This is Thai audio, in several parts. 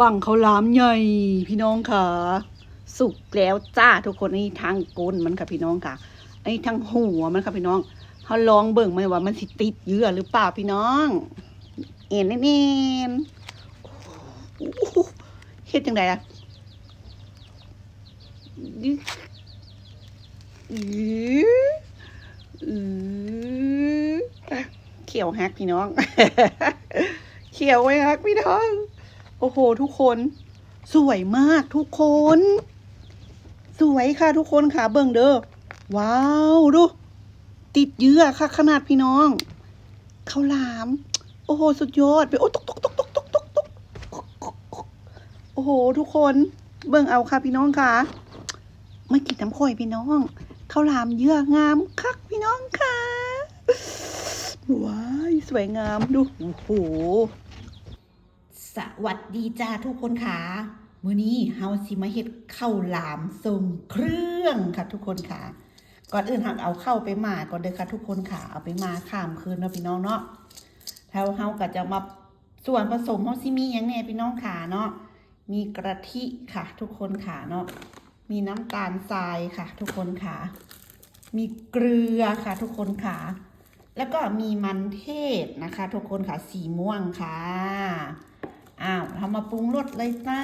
บังเขาวหลามใหญ่พี่น้องค่ะ สุกแล้วจ้าทุกคนนี่ทางก้นมันค่ะพี่น้องค่ะไอ้ทางหัวมันค่ะพี่น้องเขาลองเบิ่งไหมว่ามันสิติดเยื่อหรือเปล่าพี่น้องเอ็นเอ็นเฮ็ดจังไดอะเขียวฮักพี่น้อง เขียวไว้ฮักพี่น้อง อ้โห ทุกคน สวยมากทุกคน สวยค่ะทุกคนค่ะเบิ่งเด้อว้าวดู ติดเยื่อค่ะ ขนาดพี่น้องข้าวหลาม โอ้โห สุดยอดไปโอ้ตกตกตกตกตกตกตกโอ้โห ทุกคนเบิ่งเอาค่ะพี่น้องค่ะไม่กินน้ำข่อยพี่น้องข้าวหลามเยื่องามคักพี่น้องค่ะว้ายสวยงามดูโอ้โห สวัสดีจ้าทุกคนค่ะมื้อนี้เฮาสิมาเฮ็ดข้าวหลามทรงเครื่องค่ะทุกคนค่ะ ก่อนอื่นหักเอาเข้าไปหมาก่อนเด้อค่ะทุกคนค่ะ เอาไปมาข้ามคืนเนาะพี่น้องเนาะเฮาเฮาก็จะมาส่วนผสมเฮาสิมีหยังแน่พี่น้องค่ะเนาะ มีกะทิค่ะ ทุกคนค่ะเนาะ มีน้ำตาลทรายค่ะ ทุกคนค่ะ มีเกลือค่ะ ทุกคนค่ะ แล้วก็มีมันเทศนะคะ ทุกคนค่ะ สีม่วงค่ะ อ้าวเรามาปรุงรสเลยจ้า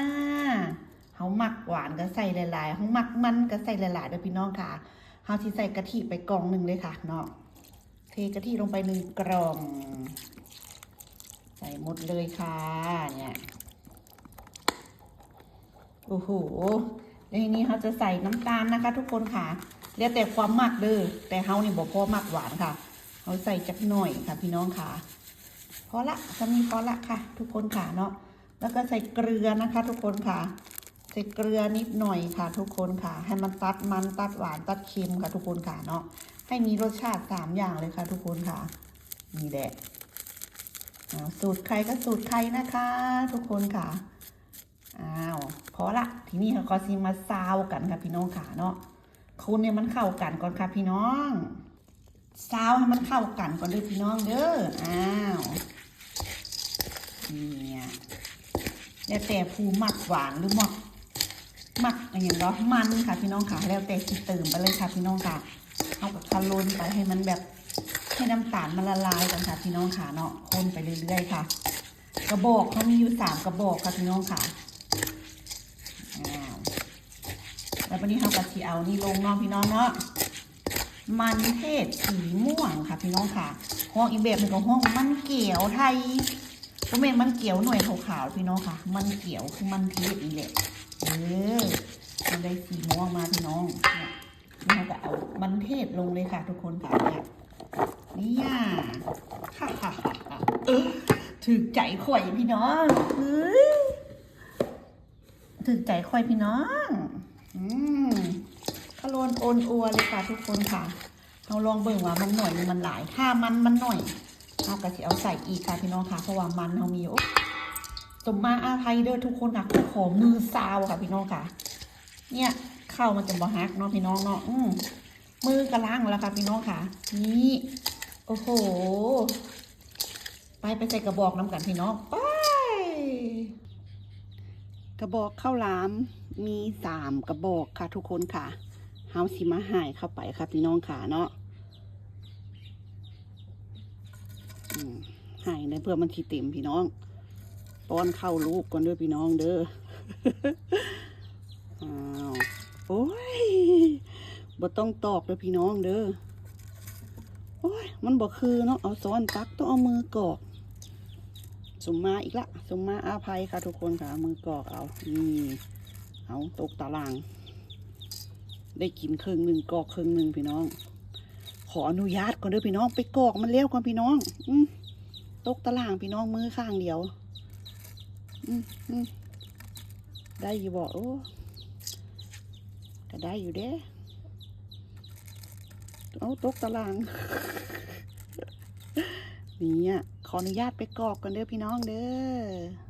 เขาหมักหวานก็ใส่หลายๆเขาหมักมันก็ใส่หลายๆเด้อพี่น้องค่ะเขาที่ใส่กะทิไปกล่องหนึ่งเลยค่ะเนาะเทกะทิลงไปหนึ่งกล่อง ใส่หมดเลยค่ะเนี่ยโอ้โหในนี้เขาจะใส่น้ำตาลนะคะ ทุกคนค่ะแล้วแต่ความหมักเด้อแต่เขานี่บอกพอหมักหวานค่ะเขาใส่จักหน่อยค่ะพี่น้องค่ะพอละจะมีพอละค่ะ ทุกคนค่ะเนาะ แล้วก็ใส่เกลือนะคะทุกคนค่ะ ใส่เกลือนิดหน่อยค่ะ ทุกคนค่ะ ให้มันตัดมันตัดหวานตัดเค็มค่ะทุกคนค่ะเนาะให้มีรสชาติสามอย่างเลยค่ะ ทุกคนค่ะนี่แหละเอาสูตรใครก็สูตรใครนะคะ ทุกคนค่ะอ้าวพอละทีนี้เราก็ซิมาซาวกันค่ะพี่น้องค่ะเนาะคุณเนี่ยมันเข้ากันก่อนค่ะพี่น้องซาวให้มันเข้ากันก่อนเด้อพี่น้องเด้ออ้าวเนี่ย แล้วแต่ผู้มักหวานหรือหมักหมักอะไรอย่างเนาะมันค่ะพี่น้องค่ะ แล้วแต่ที่เติมไปเลยค่ะพี่น้องค่ะเอากับคาโลนไปให้มันแบบให้น้ำตาลมันละลายกันค่ะพี่น้องค่ะเนาะคนไปเรื่อยๆค่ะ กระบอกเขามีอยู่สามกระบอกค่ะพี่น้องค่ะแล้ววันนี้เราก็ที่เอานี่ลงเนาะพี่น้องเนาะมันเทศสีม่วงค่ะพี่น้องค่ะห้องอีกแบบหนึงก็ห้องมันเกี่ยวไทย ก็เป็นมันเกี่ยวหน่วยขาวๆพี่น้องค่ะ มันเกี่ยวคือมันเทศนี่แหละเออมันได้สีม่วงมาพี่น้องเนี่ยนี่เราก็เอามันเทศลงเลยค่ะทุกคนค่ะเนี่ยเนี่ยฮ่าฮ่าฮ่าเออถึกใจข่อยพี่น้องเฮ้ยถึกใจข่อยพี่น้องอืมขลวนโอนอัวเลยค่ะทุกคนค่ะเราลองเบิ่งว่ามันหน่อยมันหลาย ถ้ามันมันหน่อย เราก็จะเอาใส่อีกค่ะพี่น้องค่ะเพราะว่ามันเรามีโอ้สมมาอาไทยเด้อทุกคนค่ะขอมือซาวค่ะพี่น้องค่ะ เนี่ยเข้ามันจะบ่ฮักเนาะพี่น้องเนาะอืมมือกระล้างแล้วค่ะพี่น้องค่ะ นี่โอ้โห ไปไปใส่กระบอกน้ำกันพี่น้องไปกระบอกข้าวหลามมีสามกระบอกค่ะทุกคนค่ะเฮาสิมาหายเข้าไปค่ะพี่น้องค่ะเนาะอืม หายในเพื่อมันทีเต็มพี่น้อง ป้อนเข้าลูกก่อนด้อพี่น้องเด้ออ้าวโอ้ยบ่ต้องตอกเด้อพี่น้องเด้อโอ้ยมันบ่คือเนาะเอาซ้อนตักต้องเอามือกอกสมมาอีกละสมมาอาภัยค่ะทุกคนค่ะมือกอกเอานี่เอาตกตาราง ได้กินครึ่งหนึ่งกอกครึ่งหนึ่งพี่น้อง ขออนุญาตก่อนเด้อพี่น้อง ไปกอกมันเลี้ยวก่อนพี่น้อง อืตกตารางพี่น้องมือข้างเดียว อืมอืมได้อยู่บอกโอ้ก็ได้อยู่เด้เอาตกตาราง นี่อะขออนุญาตไปกรอกกันเด้อพี่น้องเด้อ